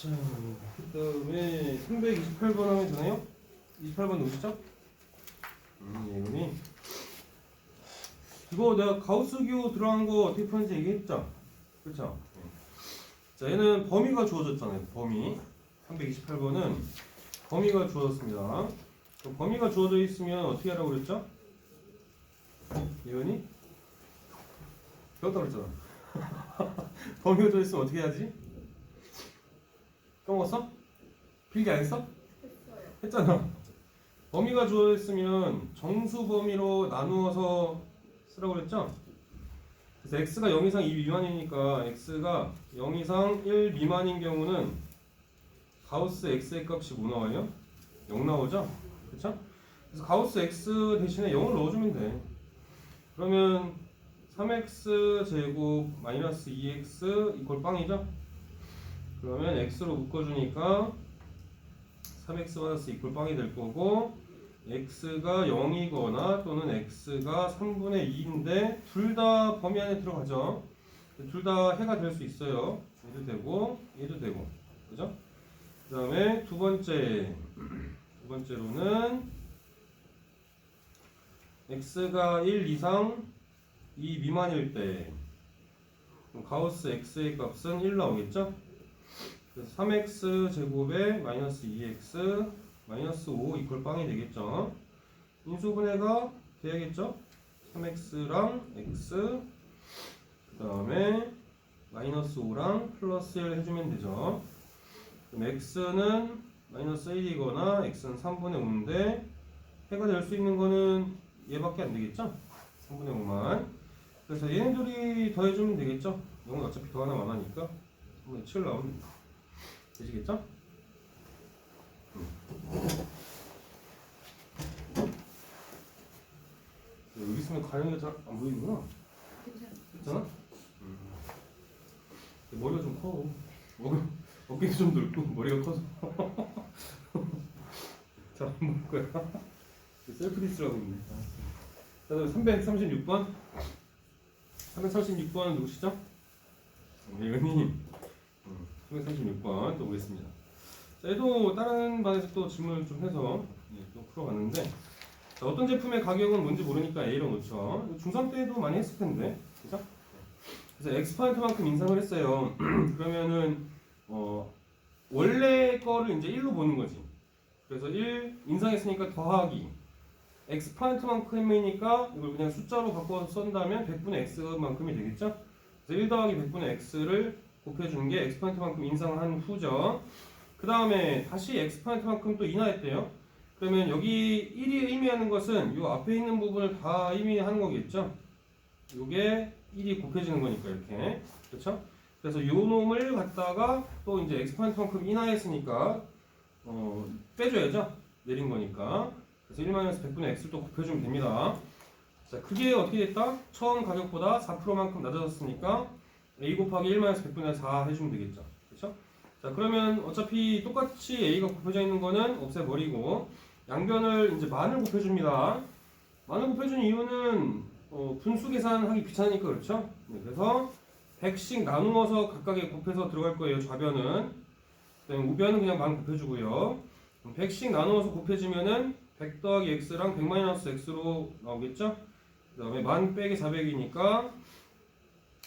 자, 그 다음에 328번 하면 되나요? 28번 누구시죠? 음, 예은이. 이거 내가 가우스 기호 들어간 거 어떻게 푸는지 얘기했죠? 그렇죠? 네. 자, 얘는 범위가 주어졌잖아요. 범위. 328번은 범위가 주어졌습니다. 그럼 범위가 주어져 있으면 어떻게 하라고 그랬죠? 예은이? 배웠다 그랬잖아. 범위가 주어져 있으면 어떻게 해야지? 까먹었어? 필기 안 했어? 했어요. 했잖아. 범위가 주어져 있으면 정수 범위로 나누어서 쓰라고 그랬죠? 그래서 x가 0 이상 2 미만이니까 x가 0 이상 1 미만인 경우는 가우스 x의 값이 뭐 나와요? 0 나오죠? 그렇죠? 그래서 가우스 x 대신에 0을 넣어주면 돼. 그러면 3x 제곱 마이너스 2x 이퀄 빵이죠? 그러면 x로 묶어주니까 3x 마이너스 이퀄 빵이 될 거고 x가 0이거나 또는 x가 3분의 2인데 둘 다 범위 안에 들어가죠. 둘 다 해가 될 수 있어요. 얘도 되고 얘도 되고 그죠? 그 다음에 두 번째 두 번째로는 x가 1 이상 2 미만일 때 가우스 x의 값은 1 나오겠죠? 그래서 3x 제곱에 마이너스 2x 마이너스 5 이퀄 빵이 되겠죠. 인수분해가 돼야겠죠. 3x랑 x 그 다음에 마이너스 5랑 플러스 1 해주면 되죠. 그럼 x는 마이너스 1이거나 x는 3분의 5인데 해가 될 수 있는 거는 얘밖에 안 되겠죠. 3분의 5만. 그래서 얘네들이 더해주면 되겠죠. 0은 어차피 더 하나 많으니까 3분의 7 나오면 됩니다. 되시겠죠? 여기 있으면 가영이가 잘 안 보이는구나. 괜찮아. 있잖아? 머리가 좀 커. 어깨, 어깨가 좀 넓고 머리가 커서. 잘 안 보일 거야. 셀프 디스라고 있네. 자, 336번. 336번은 누구시죠? 예은이. 336번 또 보겠습니다. 자, 얘도 다른 반에서 또 질문을 좀 해서 예, 또 풀어봤는데 자, 어떤 제품의 가격은 뭔지 모르니까 A로 놓죠. 중3 때도 많이 했을 텐데, 그죠? 그래서 엑스파이트만큼 인상을 했어요. 그러면은 어, 원래 거를 이제 1로 보는 거지. 그래서 1 인상했으니까 더하기 엑스파이트만큼이니까 이걸 그냥 숫자로 바꿔서 쓴다면 100분의 x만큼이 되겠죠? 그래서 1 더하기 100분의 x를 곱해주는 게 엑스파이트만큼 인상한 후죠. 그 다음에 다시 엑스파이트만큼 또 인하했대요. 그러면 여기 1이 의미하는 것은 이 앞에 있는 부분을 다 의미하는 거겠죠? 이게 1이 곱해지는 거니까 이렇게 그렇죠? 그래서 요 놈을 갖다가 또 이제 엑스파이트만큼 인하했으니까 어, 빼줘야죠 내린 거니까 그래서 1-100분의 x를 또 곱해주면 됩니다 자 그게 어떻게 됐다? 처음 가격보다 4%만큼 낮아졌으니까 a 곱하기 1-100분의 4 해주면 되겠죠 그렇죠? 자 그러면 어차피 똑같이 a가 곱해져 있는 거는 없애버리고 양변을 이제 만을 곱해줍니다 만을 곱해준 이유는 어, 분수 계산하기 귀찮으니까 그렇죠? 네, 그래서 100씩 나누어서 각각에 곱해서 들어갈 거예요 좌변은 그다음에 우변은 그냥 만 곱해주고요 100씩 나누어서 곱해지면은 100 더하기 x랑 100 마이너스 x로 나오겠죠? 그 다음에 만 빼기 400이니까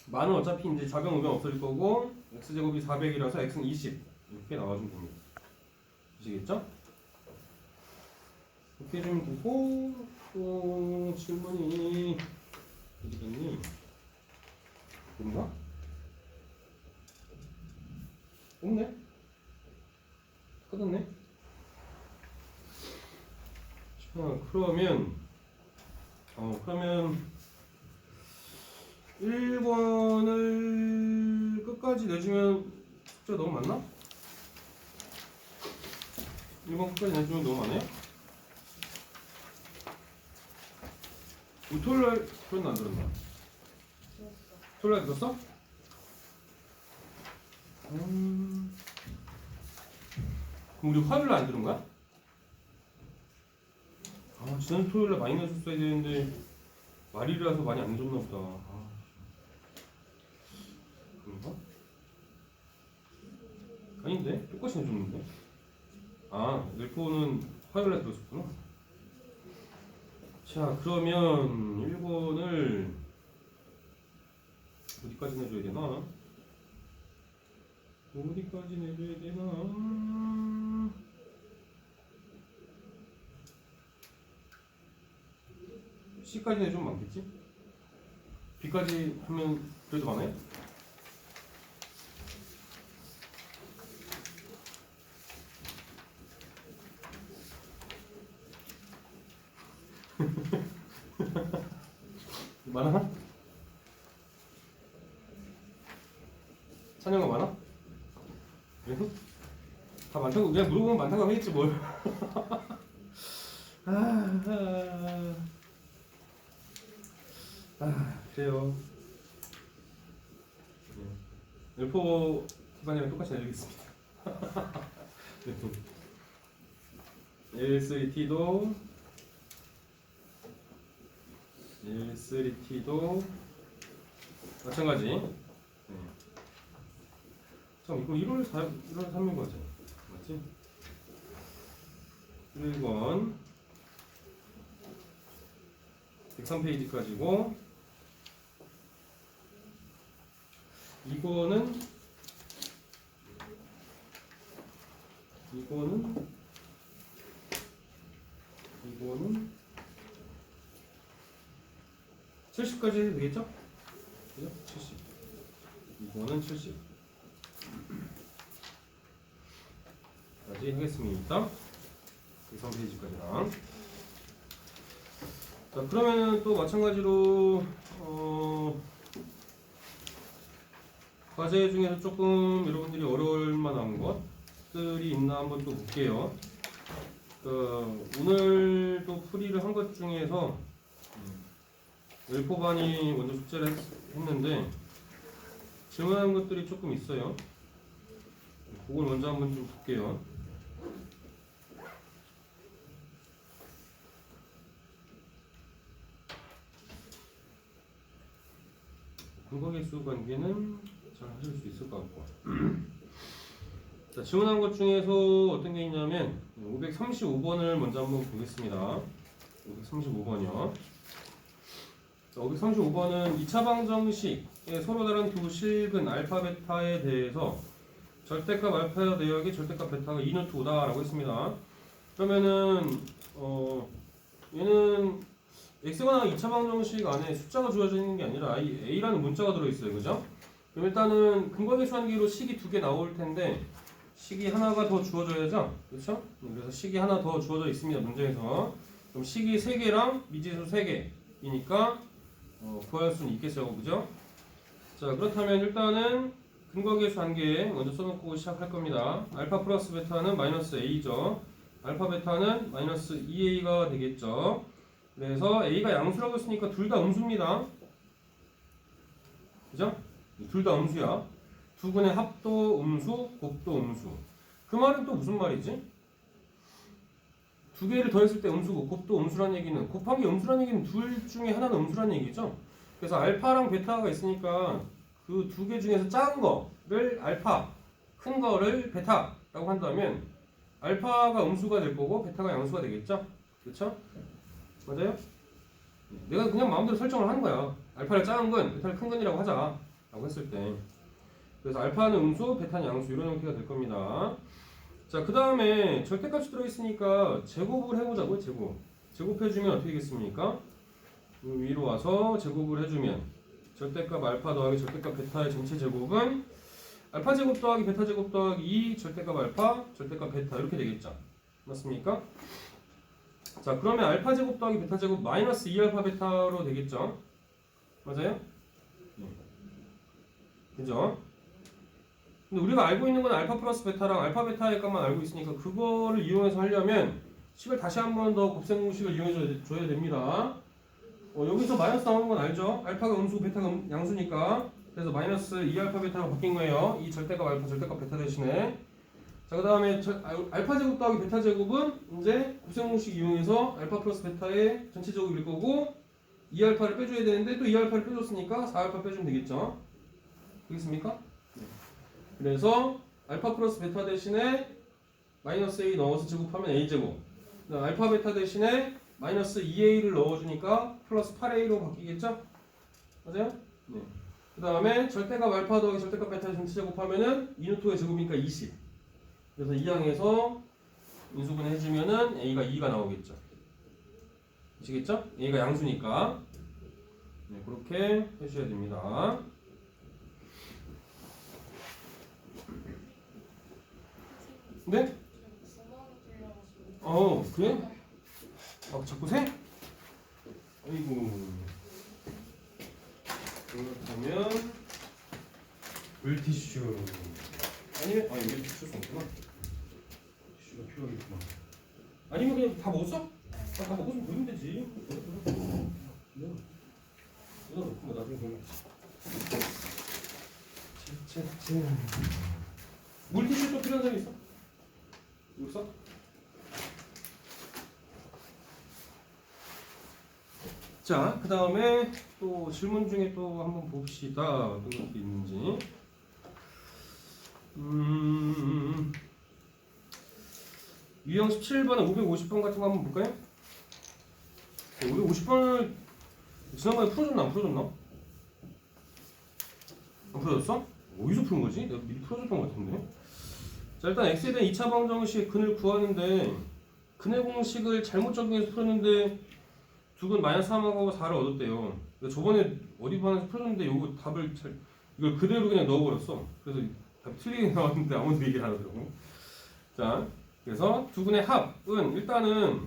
만은 어차피 이제 좌변 우변 없어질 거고 x제곱이 400이라서 x는 20 이렇게 나와주면 됩니다 아시겠죠? 이렇게 해주면 되고 또 질문이 어디 갔니? 없나? 없네? 끝났네? 자 그러면 어 그러면 1번을 끝까지 내주면 숫자 너무 많나? 1번 끝까지 내주면 너무 많아요? 우리 토요일 날 토요일 날안 들었나? 좋았어. 토요일 날 들었어? 음... 그럼 우리 화요일 날 안 들은 거야? 아 지난 토요일 날 많이 내줬어야 되는데 말일이라서 많이 안 줬나 보다 아? 아닌데 똑같이 내줬는데 아 L4는 화요일에 들었었구나 자 그러면 1번을 어디까지 내줘야 되나 어디까지 내줘야 되나 C까지 내주면 많겠지? B까지 하면 그래도 많아요? 많아? 찬영아 많아? 그래도? 다 많다고 그냥 물어보면 많다고 하겠지 뭘 아, 아, 아, 그래요 네. 엘포 기반이랑 똑같이 내리겠습니다 L3T도 L3T도 마찬가지. 네. 자, 이거 1월 4, 1월 3일 거죠. 맞지? 1번 103페이지까지고 이거는 이거는 이거는 70까지 해도 되겠죠? 그죠? 70 이거는 70 까지 하겠습니다. 103페이지까지랑. 자 그러면 또 마찬가지로 어, 과제 중에서 조금 여러분들이 어려울 만한 것들이 있나 한번 또 볼게요. 그, 오늘 또 풀이를 한 것 중에서 엘포반이 먼저 숙제를 했, 했는데 질문한 것들이 조금 있어요. 그걸 먼저 한번 좀 볼게요. 근거계수 관계는 잘 하실 수 있을 것 같고. 자, 질문한 것 중에서 어떤 게 있냐면 535번을 먼저 한번 보겠습니다. 535번이요. 535번은 2차 방정식의 서로 다른 두 실근 알파 베타에 대해서 절대값 알파 내역이 절대값 베타가 2노트 5다라고 했습니다. 그러면은 어 얘는 x가 2차 방정식 안에 숫자가 주어져 있는 게 아니라 a라는 문자가 들어 있어요. 그죠? 그럼 일단은 근거계수 한기로 식이 두 개 나올 텐데 식이 하나가 더 주어져야죠. 그렇죠? 그래서 식이 하나 더 주어져 있습니다. 문제에서. 그럼 식이 세 개랑 미지수 세 개이니까 어, 구할 수는 있겠죠, 그죠? 자, 그렇다면 일단은 근거계수 한 개 먼저 써놓고 시작할 겁니다. 알파 플러스 베타는 마이너스 a죠. 알파 베타는 마이너스 2a가 되겠죠. 그래서 a가 양수라고 했으니까 둘 다 음수입니다. 그죠? 둘 다 음수야. 두 근의 합도 음수, 곱도 음수. 그 말은 또 무슨 말이지? 두 개를 더했을 때 음수고 곱도 음수란 얘기는 게 음수란 얘기는 둘 중에 하나는 음수란 얘기죠. 그래서 알파랑 베타가 있으니까 그 두 개 중에서 작은 거를 알파, 큰 거를 베타라고 한다면 알파가 음수가 될 거고 베타가 양수가 되겠죠. 그렇죠? 맞아요? 내가 그냥 마음대로 설정을 하는 거야. 알파를 작은 건, 베타를 큰 건이라고 하자라고 했을 때. 그래서 알파는 음수, 베타는 양수 이런 형태가 될 겁니다. 자, 그 다음에 절대값이 들어있으니까 제곱을 해보자고요, 제곱. 제곱해주면 어떻게 되겠습니까? 음, 위로 와서 제곱을 해주면 절대값 알파 더하기 절대값 베타의 전체 제곱은 알파 제곱 더하기 베타 제곱 더하기 2 절대값 알파, 절대값 베타 이렇게 되겠죠. 맞습니까? 자, 그러면 알파 제곱 더하기 베타 제곱 마이너스 2 알파 베타로 되겠죠. 맞아요? 네. 그죠? 근데 우리가 알고 있는 건 알파 플러스 베타랑 알파 베타의 값만 알고 있으니까 그거를 이용해서 하려면 식을 다시 한 번 더 곱셈 공식을 이용해 줘야 됩니다. 어, 여기서 마이너스 나오는 건 알죠? 알파가 음수, 베타가 음- 양수니까 그래서 마이너스 2알파 베타로 바뀐 거예요. 이 절대값 알파, 절대값 베타 대신에 자, 그 다음에 알파 제곱 더하기 베타 제곱은 이제 곱셈 공식 이용해서 알파 플러스 베타의 전체 제곱일 거고 2알파를 빼줘야 되는데 또 2알파를 빼줬으니까 4알파 빼주면 되겠죠? 되겠습니까? 그래서 알파 플러스 베타 대신에 마이너스 A 넣어서 제곱하면 A제곱 그다음 알파 베타 대신에 마이너스 2A를 넣어주니까 플러스 8A로 바뀌겠죠? 맞아요? 네. 그 다음에 절대값 알파 더하기 절대값 베타 전체 제곱하면은 2루트의 제곱이니까 20 그래서 이 항에서 인수분 해주면은 A가 2가 나오겠죠 아시겠죠? A가 양수니까 네, 그렇게 해주셔야 됩니다 네? 어 그래? 아 자꾸 새? 아이고 그렇다면 물티슈 아니면 아니 여기 티슈가 없구나 티슈가 필요하겠구만 아니면 그냥 다 먹었어? 아, 다 먹었으면 버리면 되지 뭐뭐 나중에 버려 짠짠짠 물티슈 또 필요한 사람 있어? 없어? 자, 그 다음에 또 질문 중에 또 한번 봅시다. 어떤 것도 있는지. 음, 유형 17번에 550번 같은 거 한번 볼까요? 550번을 지난번에 풀어줬나 안 풀어줬나? 안 풀어줬어? 어디서 푸는 거지? 내가 미리 풀어줬던 것 같은데. 자, 일단 x에 대한 2차 방정식 근을 구하는데 근의 공식을 잘못 적용해서 풀었는데 두근 마이너스 3하고 4를 얻었대요. 그러니까 저번에 어디 반에서 풀었는데 요거 답을 잘 이걸 그대로 그냥 넣어버렸어. 그래서 답이 틀리게 나왔는데 아무도 얘기를 안 하더라고. 자, 그래서 두근의 합은 일단은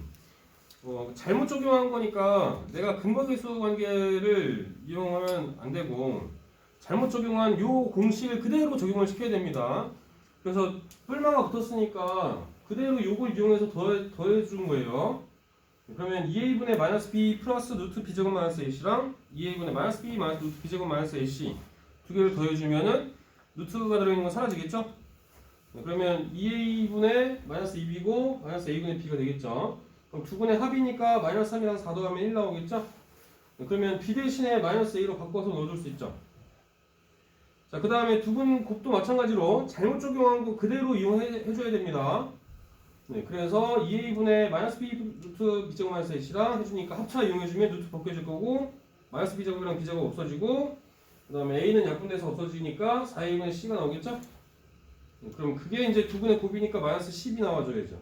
어, 잘못 적용한 거니까 내가 근거계수 관계를 이용하면 안 되고 잘못 적용한 요 공식을 그대로 적용을 시켜야 됩니다. 그래서 뿔마가 붙었으니까 그대로 요걸 이용해서 더해, 더해 준 거예요. 그러면 2a분의 마이너스 b 플러스 루트 b제곱 마이너스 ac랑 2a분의 마이너스 b 마이너스 루트 b제곱 마이너스 ac 두 개를 더해주면은 루트가 들어있는 건 사라지겠죠? 네, 그러면 2a분의 마이너스 2b고 마이너스 a분의 b가 되겠죠? 그럼 두 분의 합이니까 마이너스 3이랑 4 더하면 1 나오겠죠? 네, 그러면 b 대신에 마이너스 a로 바꿔서 넣어줄 수 있죠? 자, 그 다음에 두분 곱도 마찬가지로 잘못 적용한 거 그대로 이용해줘야 됩니다. 네, 그래서 2a분의 마이너스 b 루트 b제곱 마이너스 h랑 해주니까 합차 이용해주면 루트 벗겨질 거고 마이너스 b제곱이랑 b제곱 없어지고 그 다음에 a는 약분돼서 없어지니까 4a분의 c가 나오겠죠? 네, 그럼 그게 이제 두 분의 곱이니까 마이너스 10이 나와줘야죠.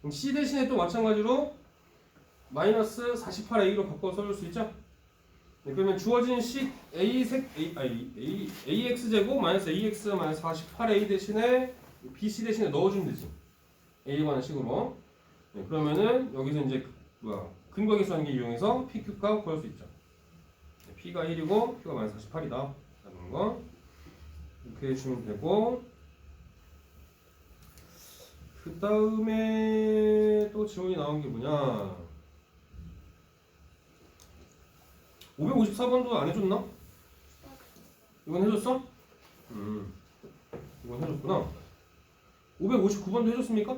그럼 c 대신에 또 마찬가지로 마이너스 48a로 바꿔 써줄 수 있죠? 네, 그러면 주어진 식 a 색 a 아니 a ax 제곱 마이너스 ax 마이너스 48a 대신에 bc 대신에 넣어주면 되지. a 관한 식으로. 네, 그러면은 여기서 이제 그- 뭐야 근거 계수하는 게 이용해서 pq 값 구할 수 있죠. 네, p가 1이고 q가 마이너스 48이다. 라는 거 이렇게 해주면 되고 그 다음에 또 질문이 나온 게 뭐냐? 554번도 안 해줬나? 이건 해줬어? 음, 이건 해줬구나. 559번도 해줬습니까?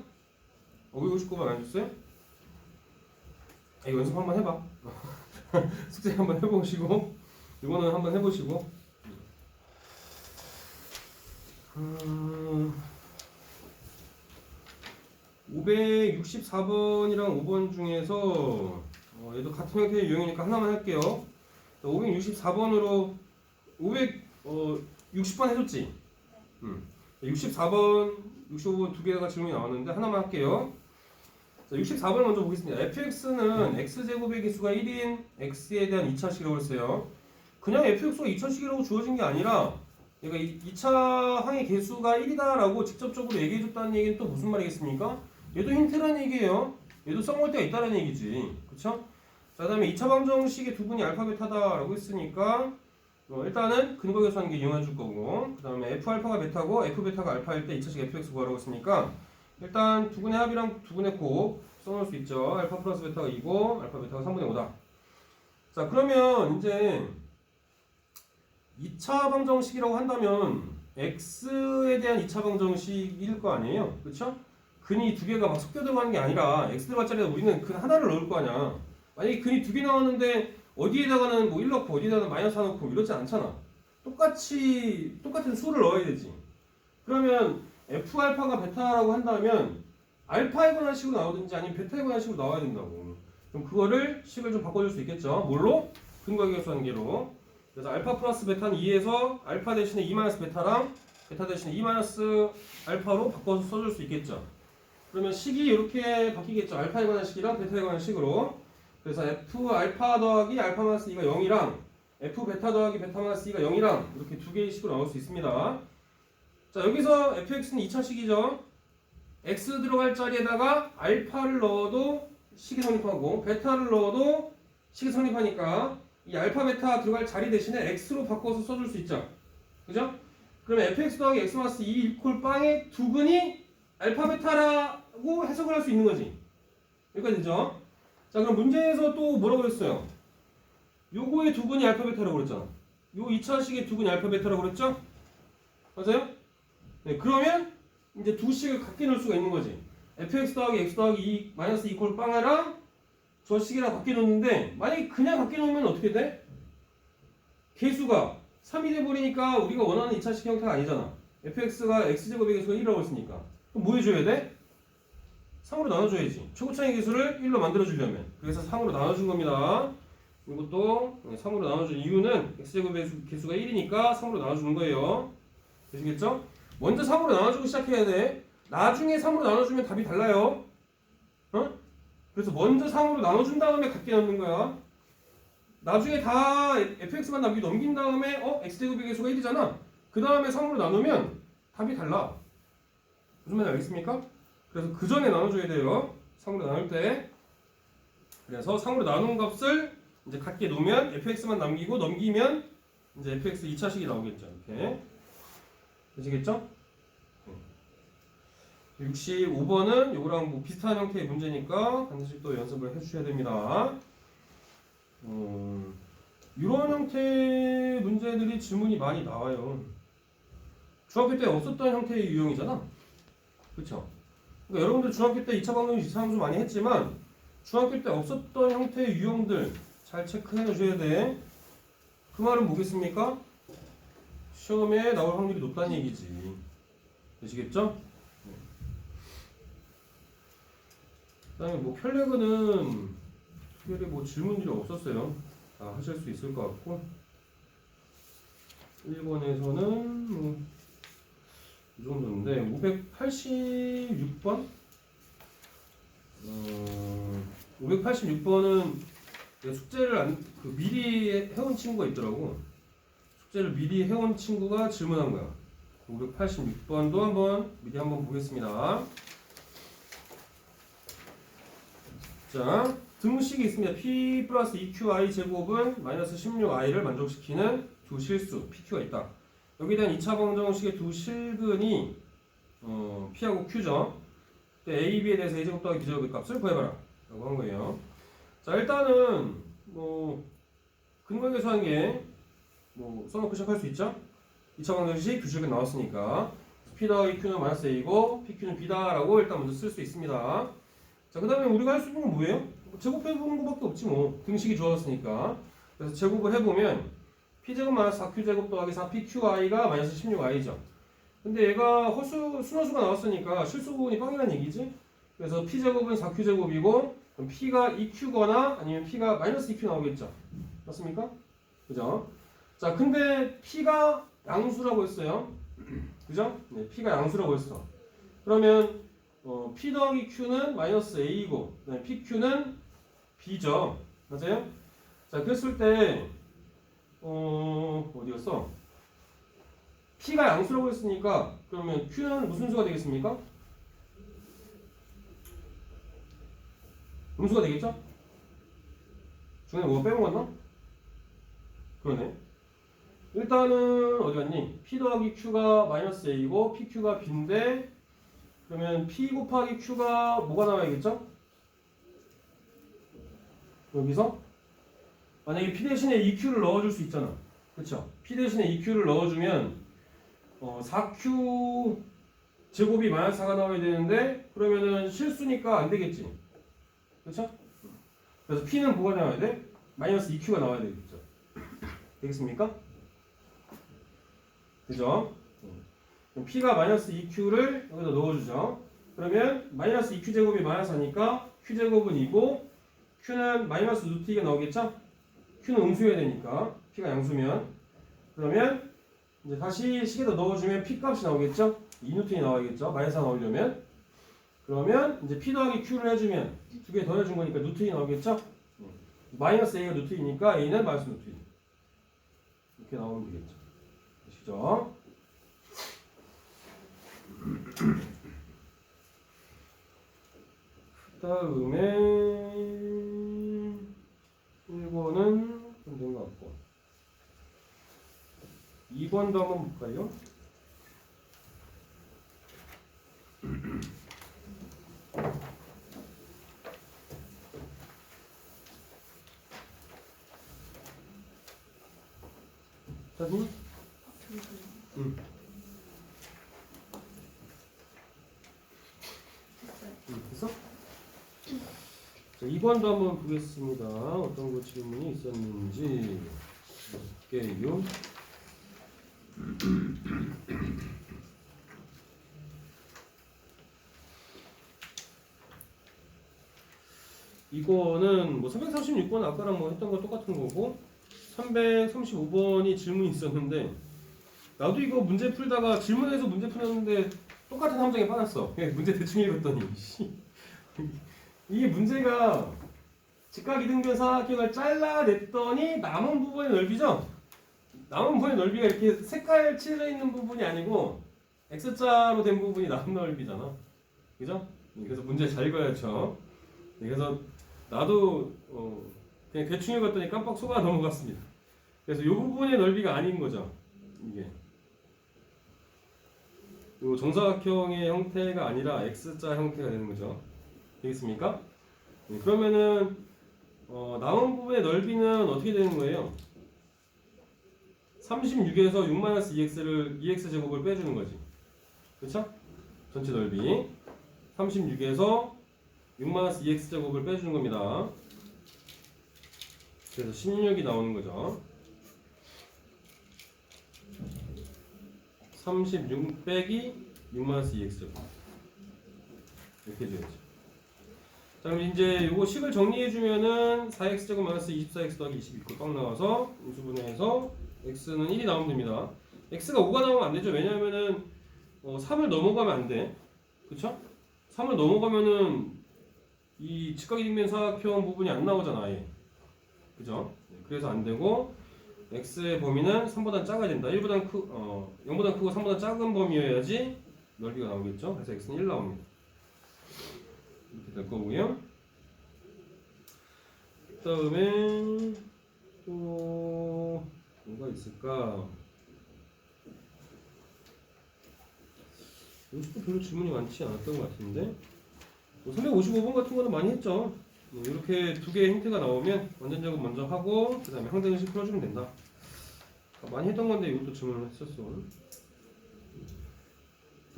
559번 안 해줬어요? 아, 연습 한번 해봐. 숙제 한번 해보시고, 이거는 한번 해보시고. 음, 564번이랑 5번 중에서 어, 얘도 같은 형태의 유형이니까 하나만 할게요. 564번으로 560번 해줬지? 음. 64번, 65번 두 개가 질문이 나왔는데 하나만 할게요. 자, 64번 먼저 보겠습니다. fx는 x제곱의 개수가 1인 x에 대한 2차식이라고 했어요. 그냥 fx가 2차식이라고 주어진 게 아니라 얘가 2차 항의 개수가 1이다라고 직접적으로 얘기해줬다는 얘기는 또 무슨 말이겠습니까? 얘도 힌트라는 얘기예요. 얘도 써먹을 때가 있다는 얘기지. 그쵸? 자, 그 다음에 2차 방정식의 두 분이 알파 베타다라고 했으니까 어, 일단은 근거 계수하는 게 이용해 줄 거고 그 다음에 f 알파가 베타고 f 베타가 알파일 때 2차식 fx 구하라고 했으니까 일단 두 분의 합이랑 두 분의 곱 써놓을 수 있죠. 알파 플러스 베타가 2고 알파 베타가 3분의 5다. 자 그러면 이제 2차 방정식이라고 한다면 x에 대한 2차 방정식일 거 아니에요. 그렇죠? 근이 두 개가 막 섞여 들어가는 게 아니라 x 들어갈 자리에 우리는 근 하나를 넣을 거 아니야. 만약에 근이 두 개 나왔는데 어디에다가는 뭐 1 넣고 어디에다가는 마이너스 1 넣고 이러지 않잖아. 똑같이 똑같은 수를 넣어야 되지. 그러면 F 알파가 베타라고 한다면 알파에 관한 식으로 나오든지 아니면 베타에 관한 식으로 나와야 된다고. 그럼 그거를 식을 좀 바꿔줄 수 있겠죠. 뭘로? 근거계수 관계로. 그래서 알파 플러스 베타는 2에서 알파 대신에 2 마이너스 베타랑 베타 대신에 2 마이너스 알파로 바꿔서 써줄 수 있겠죠. 그러면 식이 이렇게 바뀌겠죠. 알파에 관한 식이랑 베타에 관한 식으로. 그래서 F 알파 더하기 알파 마이너스 2가 0이랑 F 베타 더하기 베타 마이너스 2가 0이랑 이렇게 두 개의 식으로 나올 수 있습니다. 자 여기서 fx는 2차식이죠. x 들어갈 자리에다가 알파를 넣어도 식이 성립하고 베타를 넣어도 식이 성립하니까 이 알파 베타 들어갈 자리 대신에 x로 바꿔서 써줄 수 있죠. 그죠? 그러면 fx 더하기 x 마이너스 2 이퀄 빵의 두근이 알파 베타라고 해석을 할 수 있는 거지. 여기까지 되죠? 자 그럼 문제에서 또 뭐라고 했어요? 요거의 두근이 알파 베타라고 그랬잖아. 요 2차식의 두근이 알파 베타라고 그랬죠? 맞아요? 네, 그러면 이제 두 식을 같게 넣을 수가 있는 거지. fx 더하기 x 더하기 2 마이너스 이퀄 빵이랑 저 식이랑 같게 넣는데 만약에 그냥 같게 넣으면 어떻게 돼? 개수가 3이 돼버리니까 우리가 원하는 2차식 형태가 아니잖아. fx가 x제곱의 개수가 1이라고 했으니까. 그럼 뭐 해줘야 돼? 3으로 나눠줘야지. 최고차의 개수를 1로 만들어주려면. 그래서 3으로 나눠준 겁니다. 이것도 3으로 나눠준 이유는 x제곱의 수- 개수가 1이니까 3으로 나눠주는 거예요. 되시겠죠? 먼저 3으로 나눠주고 시작해야 돼. 나중에 3으로 나눠주면 답이 달라요. 어? 그래서 먼저 3으로 나눠준 다음에 같게 넣는 거야. 나중에 다 fx만 남기 넘긴 다음에 어 x제곱의 개수가 1이잖아. 그 다음에 3으로 나누면 답이 달라. 무슨 말인지 알겠습니까? 그래서 그 전에 나눠줘야 돼요. 3으로 나눌 때. 그래서 3으로 나눈 값을 이제 같게 놓으면 fx만 남기고 넘기면 이제 fx 2차식이 나오겠죠. 이렇게. 되시겠죠? 65번은 요거랑 뭐 비슷한 형태의 문제니까 반드시 또 연습을 해주셔야 됩니다. 음, 이런 형태의 문제들이 질문이 많이 나와요. 중학교 때 없었던 형태의 유형이잖아. 그쵸? 그러니까 여러분들 중학교 때 2차 방정식, 2차 함수 많이 했지만 중학교 때 없었던 형태의 유형들 잘 체크해 주셔야 돼. 그 말은 뭐겠습니까? 시험에 나올 확률이 높다는 얘기지. 되시겠죠? 네. 그다음에 뭐 켈레그는 특별히 뭐 질문들이 없었어요. 다 하실 수 있을 것 같고 1번에서는 뭐 이 정도인데 586번 어, 586번은 숙제를 안, 그 미리 해온 친구가 있더라고. 숙제를 미리 해온 친구가 질문한 거야. 586번도 한번 미리 한번 보겠습니다. 자, 등식이 있습니다. p 플러스 2qi 제곱은 마이너스 16i를 만족시키는 두 실수 pq가 있다. 여기에 대한 2차 방정식의 두 실근이 어, p하고 q죠. a, b에 대해서 a 제곱 더하기 b 제곱의 값을 구해봐라. 라고 한 거예요. 자, 일단은 뭐 근거 계수한 게뭐 써놓고 시작할 수 있죠. 2차 방정식 규칙은 나왔으니까 P 더하기 Q는 마이너스 A고 PQ는 B다 라고 일단 먼저 쓸 수 있습니다. 자, 그 다음에 우리가 할 수 있는 건 뭐예요? 뭐 제곱해보는 것밖에 없지 뭐. 등식이 주어졌으니까. 그래서 제곱을 해보면 P제곱 마이너스 4Q제곱 더하기 4PQI가 마이너스 16I죠. 근데 얘가 허수, 순허수가 나왔으니까 실수 부분이 빵이라는 얘기지? 그래서 P제곱은 4Q제곱이고 그럼 P가 2Q거나 아니면 P가 마이너스 2Q 나오겠죠. 맞습니까? 그죠? 자, 근데 P가 양수라고 했어요. 그죠? 네, P가 양수라고 했어. 그러면 어, P 더하기 Q는 마이너스 A이고 네, PQ는 B죠. 맞아요? 자, 그랬을 때 어, 어디였어? P가 양수라고 했으니까 그러면 Q는 무슨 수가 되겠습니까? 음수가 되겠죠? 중간에 뭐가 빼먹었나? 그러네. 일단은 어디 갔니? P 더하기 Q가 마이너스 A이고 PQ가 B인데 그러면 P 곱하기 Q가 뭐가 나와야겠죠? 여기서 만약에 P 대신에 EQ를 넣어줄 수 있잖아. 그쵸? P 대신에 EQ를 넣어주면 어, 4Q 제곱이 마이너스 4가 나와야 되는데 그러면은 실수니까 안 되겠지. 그쵸? 그래서 P는 뭐가 나와야 돼? 마이너스 2Q가 나와야 되겠죠. 되겠습니까? 그죠? P가 마이너스 2Q를 여기다 넣어주죠. 그러면 마이너스 2Q 제곱이 마이너스 하니까 Q 제곱은 2고 Q는 마이너스 루트 2가 나오겠죠? Q는 음수여야 되니까 P가 양수면 그러면 이제 다시 식에다 넣어주면 P 값이 나오겠죠? 2뉴턴이 나와야겠죠? 마이너스 하나 넣으려면 그러면 이제 P 더하기 Q를 해주면 두 개 더해준 거니까 루트이 나오겠죠? 마이너스 A가 루트이니까 A는 마이너스 루트이 이렇게 나오면 되겠죠. 아시죠? 그 다음에 1번은 좀된것 같고 2번도 한번 볼까요? 사진? 응. 됐어요. 응, 됐어? 자, 2번도 한번 보겠습니다. 어떤 거 질문이 있었는지 볼게요. 이거는 뭐 336번 아까랑 뭐 했던 거 똑같은 거고 335번이 질문이 있었는데 나도 이거 문제 풀다가 질문에서 문제 풀었는데 똑같은 함정에 빠졌어. 문제 대충 읽었더니 씨. 이게 문제가 직각 이등변 사 각형을 잘라냈더니 남은 부분의 넓이죠. 남은 부분의 넓이가 이렇게 색깔 칠해 있는 부분이 아니고 X자로 된 부분이 남은 넓이잖아. 그죠? 그래서 문제 잘 읽어야죠. 그래서 나도 어, 그냥 대충 읽었더니 깜빡 속아 넘어갔습니다. 그래서 이 부분의 넓이가 아닌 거죠. 이게. 요 정사각형의 형태가 아니라 X자 형태가 되는 거죠. 되겠습니까? 네, 그러면은 어, 남은 부분의 넓이는 어떻게 되는 거예요? 36에서 6-2x를 2x 제곱을 빼주는 거지. 그렇죠? 전체 넓이 36에서 6-2x 제곱을 빼주는 겁니다. 그래서 16이 나오는 거죠. 36 빼기 6-2x 제곱 이렇게 해줘야지. 자 그럼 이제 요거 식을 정리해 주면은 4x 제곱 마이너스 24x 더하기 22거 딱 나와서 인수분해해서 x는 1이 나오면 됩니다. x가 5가 나오면 안 되죠. 왜냐하면은 어, 3을 넘어가면 안 돼. 그쵸? 3을 넘어가면은 이 직각이등변 사각형 부분이 안 나오잖아 아예. 그죠? 네, 그래서 안 되고 x의 범위는 3보다 작아야 된다. 1보다 크, 어, 0보다 크고 3보다 작은 범위여야지 넓이가 나오겠죠. 그래서 x는 1 나옵니다. 이렇게 될 거고요. 그다음에 또 뭐가 있을까? 여기도 별로 질문이 많지 않았던 것 같은데 뭐 355번 같은 거는 많이 했죠. 뭐 이렇게 두 개의 형태가 나오면 완전 작업 먼저 하고 그 다음에 항등식 풀어주면 된다. 아, 많이 했던 건데 이것도 질문을 했었어.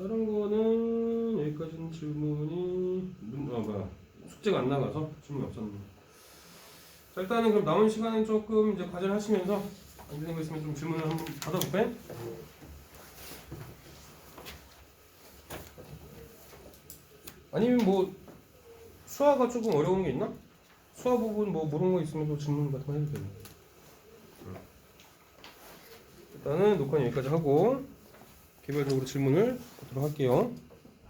다른 거는 여기까지는 질문이 문, 아 뭐야 숙제가 안 나가서 질문이 없었는데. 자 일단은 그럼 남은 시간은 조금 이제 과제를 하시면서 안 되는 거 있으면 좀 질문을 한번 받아볼까요? 아니면 뭐 수화가 조금 어려운 게 있나? 수화 부분 뭐 모르는 거 있으면 또 질문 같은 거 해도 돼요. 일단은 녹화는 여기까지 하고 개별적으로 질문을 받도록 할게요.